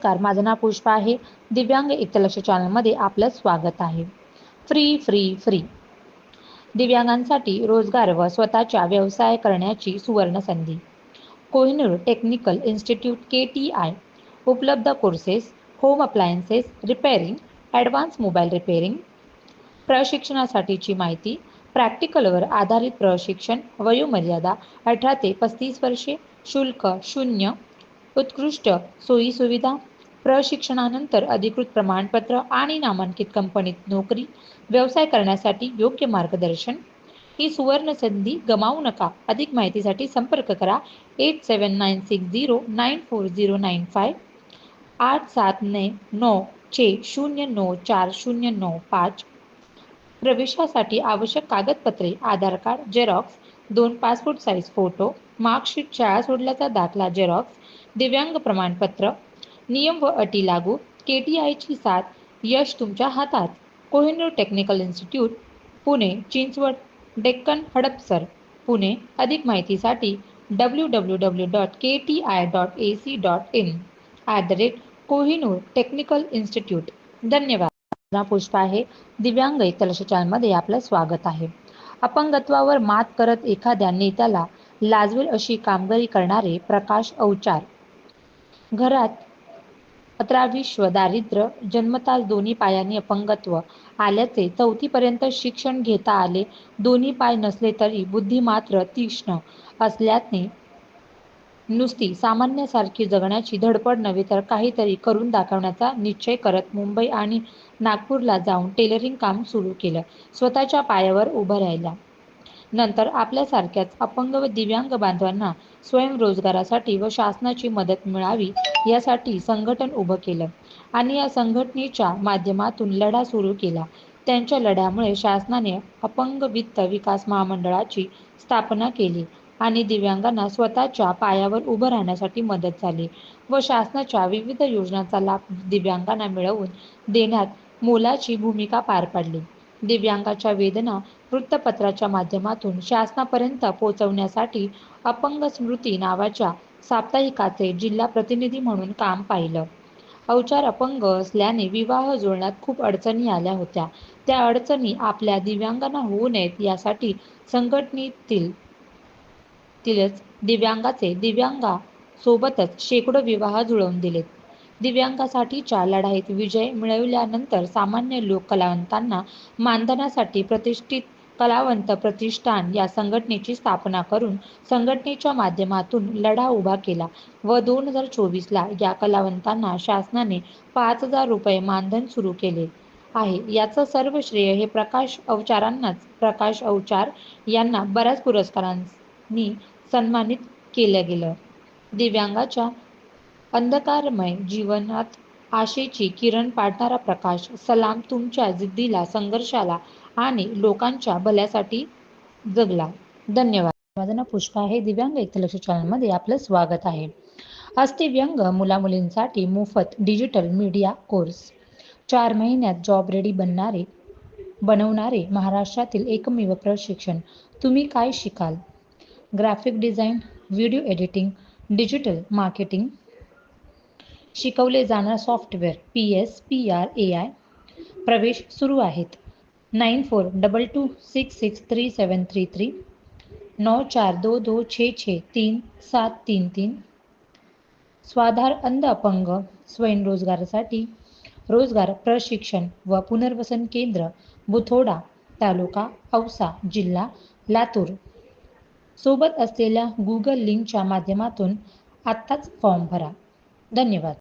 नमस्कार माझं नाव पुष्पा आहे. दिव्यांग एकलक्ष चॅनलमध्ये आपलं स्वागत आहे. Free free free. दिव्यांगांसाठी रोजगार व स्वतःच्या व्यवसाय करण्याची सुवर्ण संधी. Kohinoor technical institute K T I. उपलब्ध courses home appliances repairing advance mobile repairing प्रशिक्षणासाठीची माहिती प्रॅक्टिकलवर आधारित प्रशिक्षण वयोमर्यादा अठरा ते पस्तीस वर्षे शुल्क शून्य उत्कृष्ट सोयीसुविधा प्रशिक्षणानंतर अधिकृत प्रमाणपत्र आणि नामांकित कंपनीत नोकरी व्यवसाय करण्यासाठी योग्य मार्गदर्शन. ही सुवर्ण संधी गमावू नका. अधिक माहितीसाठी संपर्क करा. Eight seven nine six zero nine four zero nine five आठ सात ने नऊ चे शून्य नऊ चार शून्य नऊ पाच. प्रवेशासाठी आवश्यक कागदपत्रे आधार कार्ड झेरॉक्स दोन पासपोर्ट साईज फोटो मार्कशीट शाळा सोडल्याचा दाखला झेरॉक्स दिव्यांग प्रमाणपत्र नियम व अटी लागू के टी आयची साथ यश तुमच्या हातात. Kohinoor technical institute Pune Chinchwad Deccan Hadapsar. Pune अधिक माहितीसाठी W W W dot K T I dot A C dot in at the rate Kohinoor technical institute. धन्यवाद. माझं पुष्पा आहे. दिव्यांग तलशचांमध्ये चॅनलमध्ये आपलं स्वागत आहे. अपंगत्वावर मात करत एखाद्या नेत्याला लाजवेल अशी कामगिरी करणारे प्रकाश अवचार घरात अत्राविश्व दारिद्र्य जन्मताच दोन्ही पायांनी अपंगत्व आल्याचे चौथीपर्यंत शिक्षण घेता आले. दोन्ही पाय नसले तरी बुद्धी मात्र तीक्ष्ण असल्याने नुसती सामान्यासारखी जगण्याची धडपड नव्हे तर काहीतरी करून दाखवण्याचा निश्चय करत मुंबई आणि नागपूरला जाऊन टेलरिंग काम सुरू केलं. स्वतःच्या पायावर उभं राहिला. नंतर आपल्यासारख्याच अपंग व दिव्यांग बांधवांना स्वयंरोजगारासाठी व शासनाची मदत मिळावी यासाठी संघटन उभं केलं. आणि या संघटनेच्या माध्यमातून लढा सुरू केला. त्यांच्या लढ्यामुळे शासनाने अपंग वित्त विकास महामंडळाची स्थापना केली आणि दिव्यांगांना स्वतःच्या पायावर उभं राहण्यासाठी मदत झाली व शासनाच्या विविध योजनांचा लाभ दिव्यांगांना मिळवून देण्यात मोलाची भूमिका पार पाडली. दिव्यांगाच्या वेदना वृत्तपत्राच्या माध्यमातून शासनापर्यंत पोहोचवण्यासाठी अपंग स्मृती नावाच्या साप्ताहिकाचे जिल्हा प्रतिनिधी म्हणून काम पाहिलं. अवचार अपंग असल्याने विवाह जुळण्यात खूप अडचणी आल्या होत्या. त्या अडचणी आपल्या दिव्यांगांना होऊ नयेत यासाठी संघटनेतील तिलच दिव्यांगाचे दिव्यांगा सोबतच शेकडो विवाह जुळवून दिलेत. दिव्यांगासाठीच्या लढाईत विजय मिळवल्यानंतर सामान्य लोक कलावंतांना मानधनासाठी प्रतिष्ठित कलावंत प्रतिष्ठान या संघटनेची स्थापना करून संघटनेच्या माध्यमातून लढा उभा केला व दोन हजार चोवीसला या कलावंतांना शासनाने पाच हजार रुपये मानधन सुरू केले आहे. याचं सर्व श्रेय हे प्रकाश अवचारांनाच प्रकाश अवचार यांना बऱ्याच पुरस्कारांनी सन्मानित केलं गेलं. दिव्यांगाच्या अंधकारमय जीवनात आशेची किरण पाडणारा प्रकाश सलाम तुमच्या जिद्दीला संघर्षाला आणि लोकांच्या भल्यासाठी जगला. धन्यवाद. माझं नाव पुष्पा आहे. दिव्यांग एकलक्ष चॅनलमध्ये आपलं स्वागत आहे. अस्थिव्यंग मुलामुलींसाठी मोफत डिजिटल मीडिया कोर्स. चार महिन्यात जॉब रेडी बनणारे बनवणारे महाराष्ट्रातील एकमेव प्रशिक्षण. तुम्ही काय शिकाल? Graphic design video editing digital marketing शिकवले जाणार software P S P R A I प्रवेश सुरू आहेत. Nine four double two six six three seven three three नौ चार दो दो छः छः तीन सात तीन तीन स्वाधार अंध अपंग स्वयंरोजगारासाठी रोजगार प्रशिक्षण व पुनर्वसन केंद्र बुथोडा तालुका औसा जिल्हा लातूर. सोबत असलेल्या गुगल लिंकच्या माध्यमातून आत्ताच फॉर्म भरा. धन्यवाद.